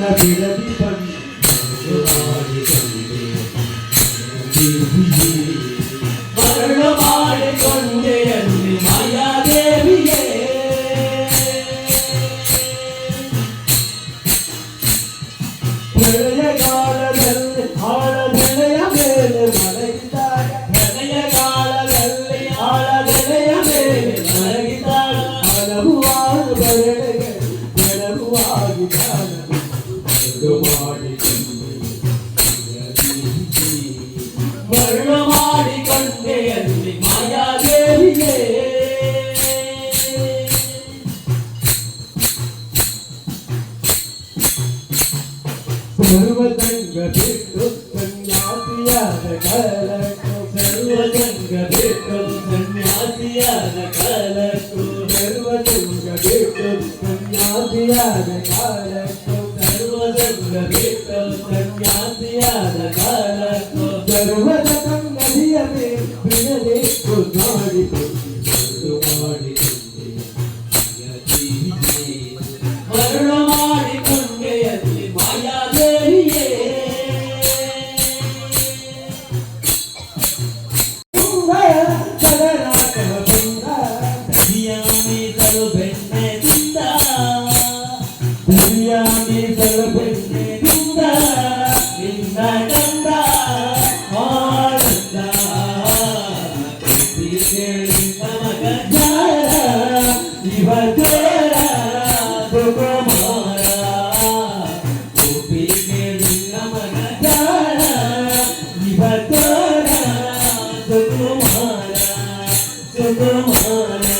Thank you. ಸರ್ವದಂಗ ಬಿಟ್ಟು ಸನ್ಯಾಸಿಯಾದ ಕಾಲಕ್ಕೂ ಸರ್ವದಂಗ ಬಿಟ್ಟು ಸನ್ಯಾಸಿಯಾದ ಕಾಲಕ್ಕೂ ಸರ್ವದಂಗ ಬಿಟ್ಟು ಸನ್ಯಾಸಿಯಾದ ಕಾಲಕ್ಕೂ ಸರ್ವದಂಗ ಬಿಟ್ಟು ಸನ್ಯಾಸಿಯಾದ ಕಾಲಕ್ಕೂ ಸರ್ವದ ನದಿಯ ಮೇಲೆ ಬಿಡಲಿಕ್ಕೂ ನೋಡಿತು తలపెట్టారు బెన్నెంత బిర్యానీ తలపెన్నెంత నిన్నటంత ఆనంద నమక ఇవ్వ Kumara, Kumara.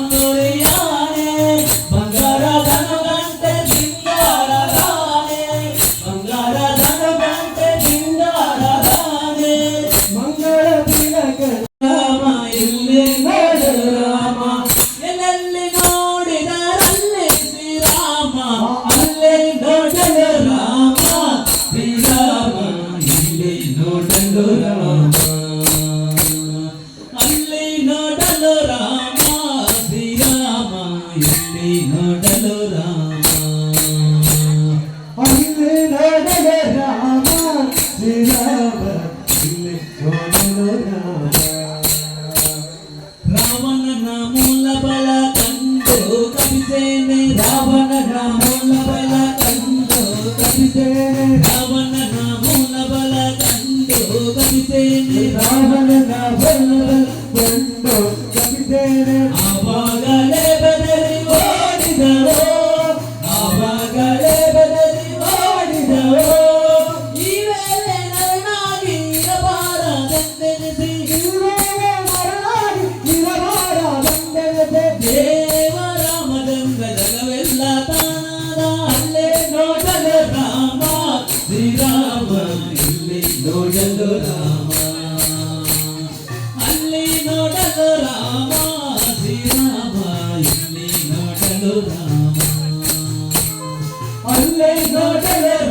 long కలిసేనే రావణ రాముల బల తండు కలిసేనే రావణ రాముల బల తండు కలిసేనే రావణ రాముల బల no deliverance.